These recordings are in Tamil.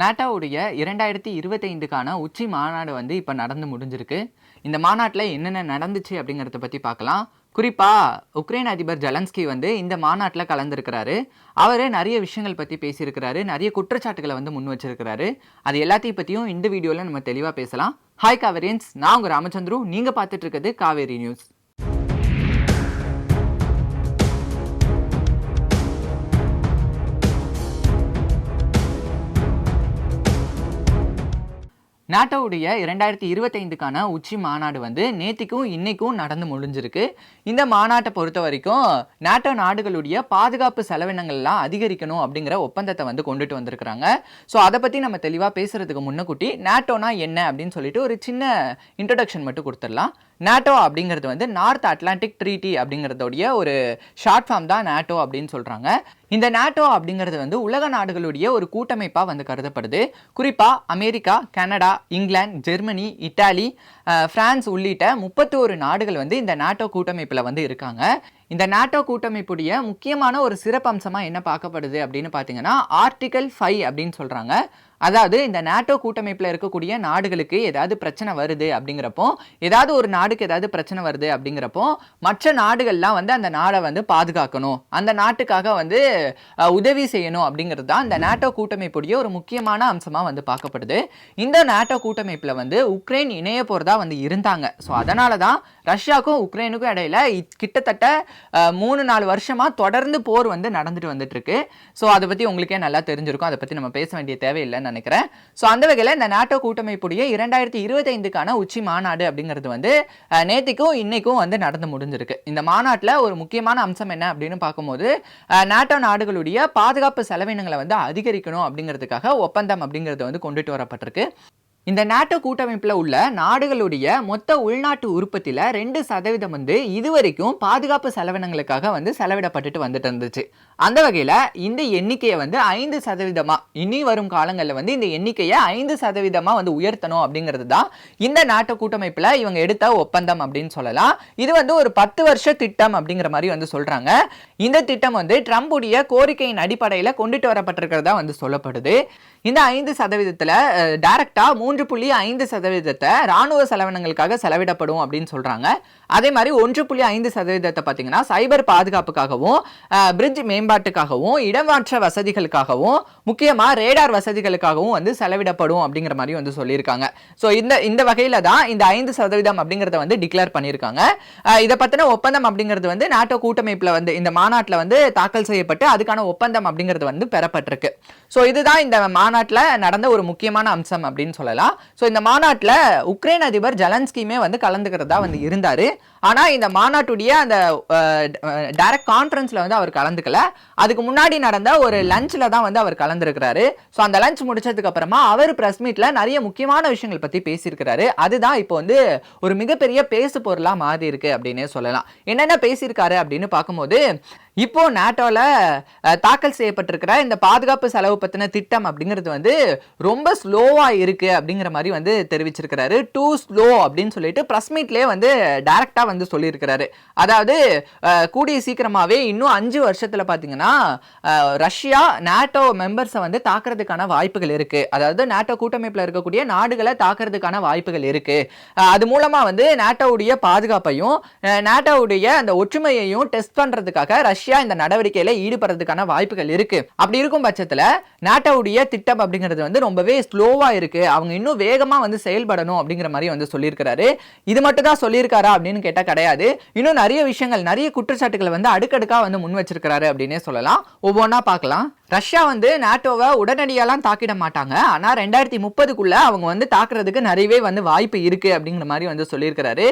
நாட்டாவுடைய இரண்டாயிரத்தி இருபத்தைந்துக்கான உச்சி மாநாடு வந்து இப்போ நடந்து முடிஞ்சிருக்கு. இந்த மாநாட்டில் என்னென்ன நடந்துச்சு அப்படிங்கிறத பற்றி பார்க்கலாம் குறிப்பாக உக்ரைன் அதிபர் ஜெலன்ஸ்கி வந்து இந்த மாநாட்டில் கலந்துருக்கிறாரு. அவர் நிறைய விஷயங்கள் பற்றி பேசியிருக்கிறாரு. நிறைய குற்றச்சாட்டுகளை வந்து முன் வச்சிருக்கிறாரு. அது எல்லாத்தையும் பற்றியும் இந்த வீடியோவில் நம்ம தெளிவாக பேசலாம். ஹாய் காவேரியன்ஸ். நான் உங்கள் ராமச்சந்திரு. நீங்கள் பார்த்துட்டு இருக்கிறது காவேரி நியூஸ். நாட்டோவுடைய இரண்டாயிரத்தி இருபத்தைந்துக்கான உச்சி மாநாடு வந்து நேத்திக்கும் இன்னைக்கும் நடந்து முடிஞ்சிருக்கு. இந்த மாநாட்டை பொறுத்த வரைக்கும் நாட்டோ நாடுகளுடைய பாதுகாப்பு செலவினங்கள்லாம் அதிகரிக்கணும் அப்படிங்கிற ஒப்பந்தத்தை வந்து கொண்டுட்டு வந்திருக்கிறாங்க. ஸோ அதை பற்றி நம்ம தெளிவாக பேசுகிறதுக்கு முன்னக்கூட்டி நாட்டோனா என்ன அப்படின்னு சொல்லிட்டு ஒரு சின்ன இன்ட்ரடக்ஷன் மட்டும் கொடுத்துடலாம். நாட்டோ அப்படிங்கிறது வந்து நார்த் அட்லாண்டிக் ட்ரீட்டி அப்படிங்கிறதோடைய ஒரு ஷார்ட் ஃபார்ம் தான் நாட்டோ அப்படின்னு சொல்கிறாங்க இந்த நாட்டோ அப்படிங்கிறது வந்து உலக நாடுகளுடைய ஒரு கூட்டமைப்பாக வந்து கருதப்படுது. குறிப்பாக America Canada England Germany Italy France உள்ளிட்ட முப்பத்தோரு நாடுகள் வந்து இந்த நாட்டோ கூட்டமைப்பில் வந்து இருக்காங்க. இந்த நாட்டோ கூட்டமைப்புடைய முக்கியமான ஒரு சிறப்பம்சமாக என்ன பார்க்கப்படுது அப்படின்னு பார்த்தீங்கன்னா ஆர்டிகல் ஃபைவ் அப்படின்னு சொல்கிறாங்க அதாவது இந்த நாட்டோ கூட்டமைப்பில் இருக்கக்கூடிய நாடுகளுக்கு ஏதாவது பிரச்சனை வருது அப்படிங்கிறப்போ ஏதாவது ஒரு நாடுக்கு ஏதாவது பிரச்சனை வருது அப்படிங்கிறப்போ மற்ற நாடுகள்லாம் வந்து அந்த நாடை வந்து பாதுகாக்கணும். அந்த நாட்டுக்காக வந்து உதவி செய்யணும் அப்படிங்கிறது தான் இந்த நாட்டோ கூட்டமைப்புடைய ஒரு முக்கியமான அம்சமாக வந்து பார்க்கப்படுது. இந்த நாட்டோ கூட்டமைப்பில் வந்து உக்ரைன் இணைய போகிறதா வந்து இருந்தாங்க. ஸோ அதனால தான் ரஷ்யாவுக்கும் உக்ரைனுக்கும் இடையில இ- கிட்டத்தட்ட மூணு நாலு வருஷமாக தொடர்ந்து போர் வந்து நடந்துட்டு வந்துட்டு இருக்கு. ஸோ அதை பற்றி உங்களுக்கே நல்லா தெரிஞ்சிருக்கும். அதை பற்றி நம்ம பேச வேண்டிய தேவையில்லை. தேவையில்லைன்னு நினைக்கிறேன். ஸோ அந்த வகையில் இந்த நாட்டோ கூட்டமைப்புடைய இரண்டாயிரத்தி இருபத்தைந்துக்கான உச்சி மாநாடு அப்படிங்கிறது வந்து நேற்றுக்கும் நேத்திக்கும் இன்னைக்கும் வந்து நடந்து முடிஞ்சிருக்கு. இந்த மாநாட்டில் ஒரு முக்கியமான அம்சம் என்ன அப்படின்னு பார்க்கும்போது நாட்டோ நாடுகளுடைய பாதுகாப்பு செலவினங்களை வந்து அதிகரிக்கணும் அப்படிங்கிறதுக்காக ஒப்பந்தம் அப்படிங்கிறது வந்து கொண்டுட்டு வரப்பட்டிருக்கு. இந்த நாட்டோ கூட்டமைப்பில் உள்ள நாடுகளுடைய மொத்த உள்நாட்டு உற்பத்தியில் ரெண்டு சதவீதம் வந்து இதுவரைக்கும் பாதுகாப்பு செலவினங்களுக்காக வந்து செலவிடப்பட்டுட்டு வந்துட்டு இருந்துச்சு. அந்த வகையில் இந்த எண்ணிக்கையை வந்து ஐந்து சதவீதமாக இனி வரும் காலங்களில் வந்து இந்த எண்ணிக்கையை ஐந்து சதவீதமாக வந்து உயர்த்தணும் அப்படிங்கிறது தான் இந்த நாட்டோ கூட்டமைப்பில் இவங்க எடுத்த ஒப்பந்தம் அப்படின்னு சொல்லலாம். இது வந்து ஒரு பத்து வருஷ திட்டம் அப்படிங்கிற மாதிரி வந்து சொல்கிறாங்க இந்த திட்டம் வந்து ட்ரம்புடைய கோரிக்கையின் அடிப்படையில் கொண்டுட்டு வரப்பட்டிருக்கிறதா வந்து சொல்லப்படுது. இந்த ஐந்து சதவீதத்தில் டைரக்டாக மூன்று புள்ளி ஐந்து சதவீதத்தை ராணுவ செலவினங்களுக்காக செலவிடப்படும் அப்படின்னு சொல்கிறாங்க அதே மாதிரி ஒன்று புள்ளி ஐந்து சதவீதத்தை பார்த்தீங்கன்னா சைபர் பாதுகாப்புக்காகவும் பிரிட்ஜ் மேம்பாட்டுக்காகவும் இடமாற்ற வசதிகளுக்காகவும் முக்கியமாக ரேடார் வசதிகளுக்காகவும் வந்து செலவிடப்படும் அப்படிங்கிற மாதிரி வந்து சொல்லியிருக்காங்க. ஸோ இந்த இந்த வகையில் தான் இந்த ஐந்து சதவீதம் அப்படிங்கிறத வந்து டிக்ளேர் பண்ணியிருக்காங்க. இதை பற்றின ஒப்பந்தம் அப்படிங்கிறது வந்து நாட்டோ கூட்டமைப்பில் வந்து இந்த மாநாட்டில் வந்து தாக்கல் செய்யப்பட்டு அதுக்கான ஒப்பந்தம் அப்படிங்கிறது வந்து பெறப்பட்டிருக்கு. ஸோ இதுதான் இந்த மாநாட்டில் நடந்த ஒரு முக்கியமான அம்சம் அப்படின்னு சொல்லலாம். ஸோ இந்த மாநாட்டில் உக்ரைன் அதிபர் ஜலன்ஸ்கியுமே வந்து கலந்துக்கிறதா வந்து இருந்தார். ஆனால் இந்த மாநாட்டுடைய அந்த டைரக்ட் கான்ஃபரன்ஸில் வந்து அவர் கலந்துக்கல. அதுக்கு முன்னாடி நடந்த ஒரு லஞ்சில் தான் வந்து அவர் கலந்துருக்கிறாரு. ஸோ அந்த லஞ்ச் முடிச்சதுக்கு அப்புறமா அவர் பிரஸ் மீட்டில் நிறைய முக்கியமான விஷயங்கள் பற்றி பேசியிருக்கிறாரு. அதுதான் இப்போ வந்து ஒரு மிகப்பெரிய பேசு பொருளாக மாறி இருக்கு அப்படின்னே சொல்லலாம். என்னென்ன பேசியிருக்காரு அப்படின்னு பார்க்கும்போது இப்போ நாட்டோவில் தாக்கல் செய்யப்பட்டிருக்கிற இந்த பாதுகாப்பு செலவு பற்றின திட்டம் அப்படிங்கிறது வந்து ரொம்ப ஸ்லோவாக இருக்குது அப்படிங்கிற மாதிரி வந்து தெரிவிச்சிருக்கிறாரு. டூ ஸ்லோ அப்படின்னு சொல்லிட்டு ப்ரெஸ் மீட்லேயே வந்து டைரெக்டாக வந்து சொல்லியிருக்கிறாரு. அதாவது கூடிய சீக்கிரமாகவே இன்னும் அஞ்சு வருஷத்தில் பார்த்தீங்கன்னா ரஷ்யா நாட்டோ மெம்பர்ஸை வந்து தாக்குறதுக்கான வாய்ப்புகள் இருக்குது அதாவது நாட்டோ கூட்டமைப்பில் இருக்கக்கூடிய நாடுகளை தாக்குறதுக்கான வாய்ப்புகள் இருக்குது அது மூலமாக வந்து நாட்டோவுடைய பாதுகாப்பையும் நாட்டோவுடைய அந்த ஒற்றுமையையும் டெஸ்ட் பண்ணுறதுக்காக ரஷ்யா இந்த நடவடிக்கையில ஈடுபடுறதுக்கான வாய்ப்புகள் இருக்கு. அப்படி இருக்கும் பட்சத்துல நாட்டோடைய திட்டம் அப்படிங்கிறது வந்து ரொம்பவே ஸ்லோவா இருக்கு. அவங்க இன்னும் வேகமா வந்து செயல்படணும் அப்படிங்கிற மாதிரி வந்து சொல்லியிருக்கிறாரு. இது மட்டும் தான் சொல்லியிருக்காரா அப்படின்னு கேட்டா கிடையாது. இன்னும் நிறைய விஷயங்கள் நிறைய குற்றச்சாட்டுகளை வந்து அடுக்கடுக்கா வந்து முன் வச்சிருக்கிறாரு அப்படின்னே சொல்லலாம். ஒவ்வொன்றா பார்க்கலாம். ரஷ்யா வந்து நாட்டோவை உடனடியாலாம் தாக்கிட மாட்டாங்க. ஆனால் ரெண்டாயிரத்தி முப்பதுக்குள்ள அவங்க வந்து தாக்குறதுக்கு நிறையவே வந்து வாய்ப்பு இருக்கு அப்படிங்கிற மாதிரி வந்து சொல்லியிருக்கிறாரு.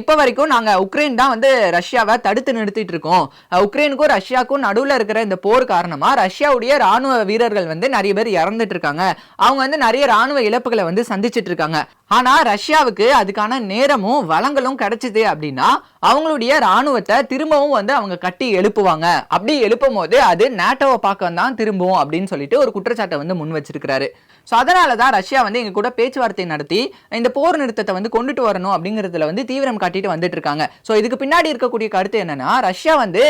இப்போ வரைக்கும் நாங்கள் உக்ரைன் தான் வந்து ரஷ்யாவை தடுத்து நிறுத்திட்டு இருக்கோம். உக்ரைனுக்கும் ரஷ்யாவுக்கும் நடுவில் இருக்கிற இந்த போர் காரணமாக ரஷ்யாவுடைய ராணுவ வீரர்கள் வந்து நிறைய பேர் இறந்துட்டு இருக்காங்க. அவங்க வந்து நிறைய ராணுவ இழப்புகளை வந்து சந்திச்சுட்டு இருக்காங்க. ஆனால் ரஷ்யாவுக்கு அதுக்கான நேரமும் வளங்களும் கிடைச்சிது அப்படின்னா அவங்களுடைய ராணுவத்தை திரும்பவும் வந்து அவங்க கட்டி எழுப்புவாங்க. அப்படி எழுப்பும் போது அது நேட்டோவை பார்க்க தான் திரும்பும் அப்படின்னு சொல்லிட்டு ஒரு குற்றச்சாட்டை வந்து முன் வச்சிருக்கிறாரு. ஸோ அதனால தான் ரஷ்யா வந்து எங்க கூட பேச்சுவார்த்தை நடத்தி இந்த போர் நிறுத்தத்தை வந்து கொண்டுட்டு வரணும் அப்படிங்கிறதுல வந்து தீவிரம் காட்டிட்டு வந்துட்டு இருக்காங்க. ஸோ இதுக்கு பின்னாடி இருக்கக்கூடிய கருத்து என்னன்னா ரஷ்யா வந்து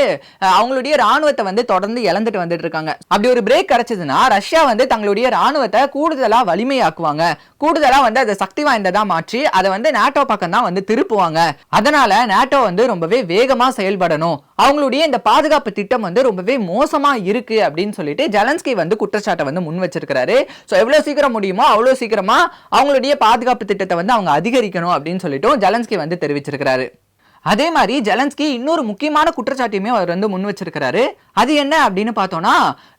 அவங்களுடைய ராணுவத்தை வந்து தொடர்ந்து இழந்துட்டு வந்துட்டு இருக்காங்க. அப்படி ஒரு பிரேக் கிடைச்சதுன்னா ரஷ்யா வந்து தங்களுடைய ராணுவத்தை கூடுதலா வலிமையாக்குவாங்க. கூடுதலா வந்து அதை சக்தி வாய்ந்ததா மாற்றி அதை வந்து நாட்டோ பக்கம் தான் வந்து திருப்புவாங்க. அதனால நாட்டோ வந்து ரொம்பவே வேகமா செயல்படணும். அவங்களுடைய இந்த பாதுகாப்பு திட்டம் வந்து ரொம்பவே மோசமா இருக்கு அப்படின்னு சொல்லிட்டு ஜலன்ஸ்கி வந்து குற்றச்சாட்டை வந்து முன் வச்சிருக்கிறாரு. ஸோ எவ்வளவு சீக்கிரம் முடியுமோ? அவ்வளவு சீக்கிரமா? அவங்களுடைய பாதுகாப்பு திட்டத்தை வந்து அவங்க அதிகரிக்கணும் அப்படின்னு சொல்லிட்டு ஜலன்ஸ்கி வந்து தெரிவிச்சிருக்கிறாரு. அதே மாதிரி ஜெலன்ஸ்கி இன்னொரு முக்கியமான குற்றச்சாட்டையுமே அவர் வந்து முன் வச்சிருக்கிறாரு. அது என்ன அப்படின்னு பார்த்தோம்னா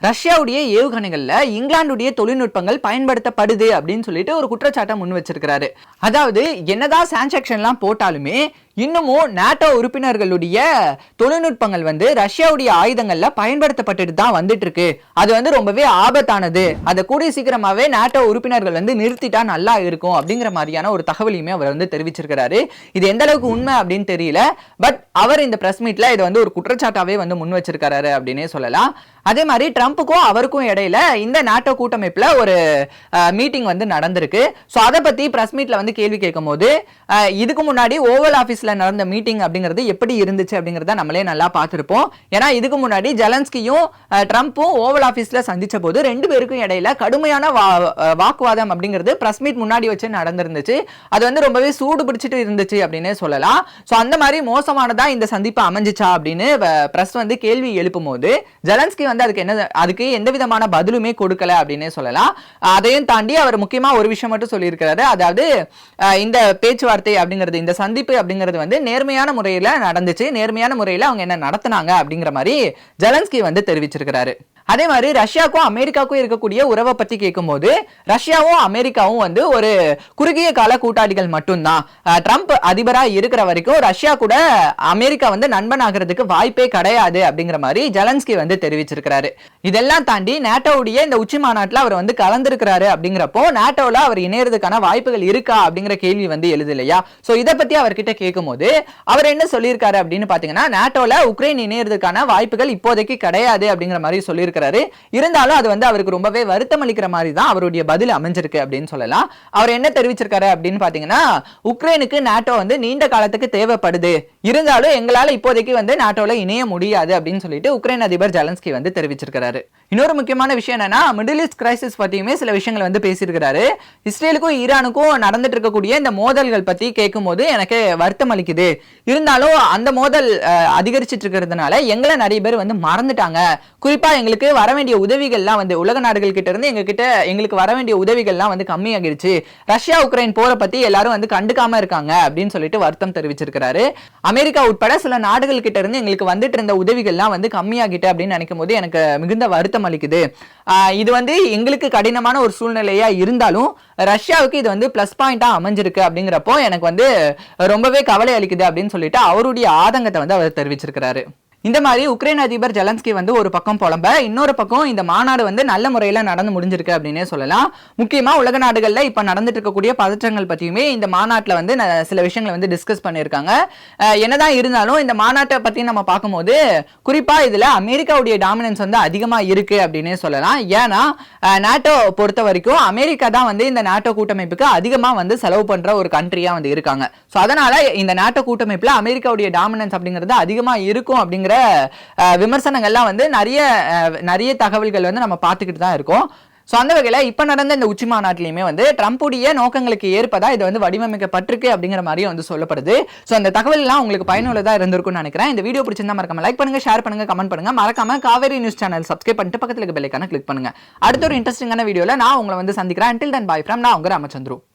ரஷ்யாவுடைய ஏவுகணைகளில் இங்கிலாந்துடைய தொழில்நுட்பங்கள் பயன்படுத்தப்படுது அப்படின்னு சொல்லிட்டு ஒரு குற்றச்சாட்டை முன் வச்சிருக்கிறாரு. அதாவது என்னதான் சான்சாக்ஷன்லாம் போட்டாலுமே இன்னமும் நாட்டோ உறுப்பினர்களுடைய தொழில்நுட்பங்கள் வந்து ரஷ்யாவுடைய ஆயுதங்களில் பயன்படுத்தப்பட்டுட்டு தான் வந்துட்டு இருக்கு அது வந்து ரொம்பவே ஆபத்தானது. அதை கூடிய சீக்கிரமாகவே நாட்டோ உறுப்பினர்கள் வந்து நிறுத்திட்டா நல்லா இருக்கும் அப்படிங்கிற மாதிரியான ஒரு தகவலையுமே அவர் வந்து தெரிவிச்சிருக்கிறாரு. இது எந்த அளவுக்கு உண்மை அப்படின்னு தெரியல. பட் அவர் இந்த பிரஸ் மீட்ல இதை வந்து ஒரு குற்றச்சாட்டாவே வந்து முன் வச்சிருக்காரு அப்படின்னே சொல்லலாம். அதே மாதிரி ட்ரம்ப்புக்கும் அவருக்கும் இடையில இந்த நாட்டோ கூட்டமைப்புல ஒரு மீட்டிங் வந்து நடந்திருக்கு. ஸோ அதை பத்தி பிரஸ் மீட்ல வந்து கேள்வி கேட்கும் போது இதுக்கு முன்னாடி ஓவல் ஆஃபீஸ்ல நடந்த மீட்டிங் அப்படிங்கிறது எப்படி இருந்துச்சு அப்படிங்கிறத நம்மளே நல்லா பார்த்துருப்போம். ஏன்னா இதுக்கு முன்னாடி ஜலன்ஸ்கியும் ட்ரம்ப்பும் ஓவல் ஆஃபீஸ்ல சந்திச்ச போது ரெண்டு பேருக்கும் இடையில கடுமையான வா- வாக்குவாதம் அப்படிங்கிறது பிரஸ் மீட் முன்னாடி வச்சு நடந்திருந்துச்சு. அது வந்து ரொம்பவே சூடு பிடிச்சிட்டு இருந்துச்சு அப்படின்னே சொல்லலாம். ஸோ அந்த மாதிரி மோசமானதா இந்த சந்திப்பு அமைஞ்சிச்சா அப்படின்னு பிரஸ் வந்து கேள்வி எழுப்பும் போது ஜெலன்ஸ்கி வந்து அதுக்கு என்ன அதுக்கு எந்த விதமான பதிலுமே கொடுக்கல அப்படின்னே சொல்லலாம். அதையும் தாண்டி அவர் முக்கியமாக ஒரு விஷயம் மட்டும் சொல்லியிருக்கிறாரு. அதாவது இந்த பேச்சுவார்த்தை அப்படிங்கிறது இந்த சந்திப்பு அப்படிங்கிறது வந்து நேர்மையான முறையில் நடந்துச்சு. நேர்மையான முறையில் அவங்க என்ன நடத்தினாங்க அப்படிங்கிற மாதிரி ஜெலன்ஸ்கி வந்து தெரிவிச்சிருக்கிறாரு. அதே மாதிரி ரஷ்யாவுக்கும் அமெரிக்காவுக்கும் இருக்கக்கூடிய உறவை பத்தி கேட்கும்போது ரஷ்யாவும் அமெரிக்காவும் வந்து ஒரு குறுகிய கால கூட்டாளிகள் மட்டும்தான். ட்ரம்ப் அதிபரா இருக்கிற வரைக்கும் ரஷ்யா கூட அமெரிக்கா வந்து நண்பன் ஆகிறதுக்கு வாய்ப்பே கிடையாது அப்படிங்கிற மாதிரி ஜெலன்ஸ்கி வந்து தெரிவிச்சிருக்கிறாரு. இதெல்லாம் தாண்டி நேட்டோவுடைய இந்த உச்சி மாநாட்டில் அவர் வந்து கலந்துருக்கிறாரு அப்படிங்கிறப்போ நேட்டோவில் அவர் இணையறதுக்கான வாய்ப்புகள் இருக்கா அப்படிங்கிற கேள்வி வந்து எழுது இல்லையா? ஸோ இதை பத்தி அவர்கிட்ட கேட்கும்போது அவர் என்ன சொல்லியிருக்காரு அப்படின்னு பார்த்தீங்கன்னா நேட்டோவில் உக்ரைன் இணையறதுக்கான வாய்ப்புகள் இப்போதைக்கு கிடையாது அப்படிங்கிற மாதிரி சொல்லியிருக்காரு. சொல்லியிருக்கிறாரு இருந்தாலும் அது வந்து அவருக்கு ரொம்பவே வருத்தம் அளிக்கிற மாதிரி தான் அவருடைய பதில் அமைஞ்சிருக்கு அப்படின்னு சொல்லலாம். அவர் என்ன தெரிவிச்சிருக்காரு அப்படின்னு பார்த்தீங்கன்னா உக்ரைனுக்கு நாட்டோ வந்து நீண்ட காலத்துக்கு தேவைப்படுது. இருந்தாலும் எங்களால் இப்போதைக்கு வந்து நாட்டோல இணைய முடியாது அப்படின்னு சொல்லிட்டு உக்ரைன் அதிபர் ஜலன்ஸ்கி வந்து தெரிவிச்சிருக்கிறாரு. இன்னொரு முக்கியமான விஷயம் என்னன்னா மிடில் ஈஸ்ட் கிரைசிஸ் பத்தியுமே சில விஷயங்கள் வந்து பேசியிருக்கிறாரு. இஸ்ரேலுக்கும் ஈரானுக்கும் நடந்துட்டு இருக்கக்கூடிய இந்த மோதல்கள் பத்தி கேட்கும்போது எனக்கு வருத்தம் அளிக்குது. இருந்தாலும் அந்த மோதல் அதிகரிச்சிட்டு இருக்கிறதுனால எங்களை நிறைய பேர் வந்து மறந்துட்டாங்க. குறிப்பா எங்களுக்கு வர வேண்டிய உதவிகள்லாம் வந்து உலக நாடுகள் கிட்ட இருந்து எங்ககிட்ட எங்களுக்கு வர வேண்டிய உதவிகள்லாம் வந்து கம்மியாகிருச்சு. ரஷ்யா உக்ரைன் போரை பத்தி எல்லாரும் வந்து கண்டுக்காம இருக்காங்க அப்படின்னு சொல்லிட்டு வருத்தம் தெரிவிச்சிருக்கிறாரு. அமெரிக்கா உட்பட சில நாடுகள் கிட்ட இருந்து எங்களுக்கு வந்துட்டு இருந்த உதவிகள்லாம் வந்து கம்மியாகிட்டு அப்படின்னு நினைக்கும் போது எனக்கு மிகுந்த வருத்தம் அளிக்குது. இது வந்து எங்களுக்கு கடினமான ஒரு சூழ்நிலையா இருந்தாலும் ரஷ்யாவுக்கு இது வந்து பிளஸ் பாயிண்டா அமைஞ்சிருக்கு அப்படிங்கிறப்போ எனக்கு வந்து ரொம்பவே கவலை அளிக்குது அப்படின்னு சொல்லிட்டு அவருடைய ஆதங்கத்தை வந்து அவர் தெரிவிச்சிருக்கிறாரு. இந்த மாதிரி உக்ரைன் அதிபர் ஜெலன்ஸ்கி வந்து ஒரு பக்கம் புலம்ப இன்னொரு பக்கம் இந்த மாநாடு வந்து நல்ல முறையில் நடந்து முடிஞ்சிருக்கு அப்படின்னே சொல்லலாம். முக்கியமாக உலக நாடுகளில் இப்போ நடந்துட்டு இருக்கக்கூடிய பதற்றங்கள் பற்றியுமே இந்த மாநாட்டில் வந்து ந- சில விஷயங்களை வந்து டிஸ்கஸ் பண்ணியிருக்காங்க. என்னதான் இருந்தாலும் இந்த மாநாட்டை பற்றி நம்ம பார்க்கும்போது குறிப்பாக இதில் அமெரிக்காவுடைய டாமினன்ஸ் வந்து அதிகமாக இருக்கு அப்படின்னே சொல்லலாம். ஏன்னா நாட்டோ பொறுத்த வரைக்கும் அமெரிக்கா தான் வந்து இந்த நாட்டோ கூட்டமைப்புக்கு அதிகமாக வந்து செலவு பண்ணுற ஒரு கண்ட்ரியாக வந்து இருக்காங்க. ஸோ அதனால் இந்த நாட்டோ கூட்டமைப்பில் அமெரிக்காவுடைய டாமினன்ஸ் அப்படிங்கிறது அதிகமாக இருக்கும் அப்படிங்கிற அஹ், விமர்சனங்கள்லாம் வந்து நிறைய நிறைய தகவல்கள் வந்து நம்ம பார்த்துக்கிட்டு தான் இருக்கோம். ஸோ அந்த வகையில் இப்போ நடந்த இந்த உச்சி மாநாட்டிலையுமே வந்து ட்ரம்புடைய நோக்கங்களுக்கு ஏற்பதா இது வந்து வடிவமைக்கப்பட்டிருக்கு அப்படிங்கிற மாதிரியும் வந்து சொல்லப்படுது. ஸோ அந்த தகவல் உங்களுக்கு பயனுள்ளதாக இருந்திருக்கும்னு நினைக்கிறேன். இந்த வீடியோ பிடிச்சிருந்தா மறக்காம லைக் பண்ணுங்க ஷேர் பண்ணுங்க கமெண்ட் பண்ணுங்க. மறக்காம காவேரி நியூஸ் சேனல் சப்ஸ்கிரைப் பண்ணிட்டு பக்கத்தில் இருக்க பெல்லைக்கான கிளிக் பண்ணுங்க. அடுத்த ஒரு இன்ட்ரெஸ்டிங்கான வீடியோவில் நான் உங்களை வந்து சந்திக்கிறேன். அண்டில் தன் பாய் ஃப்ரம் நான் உங்க ராமச்சந்திரு.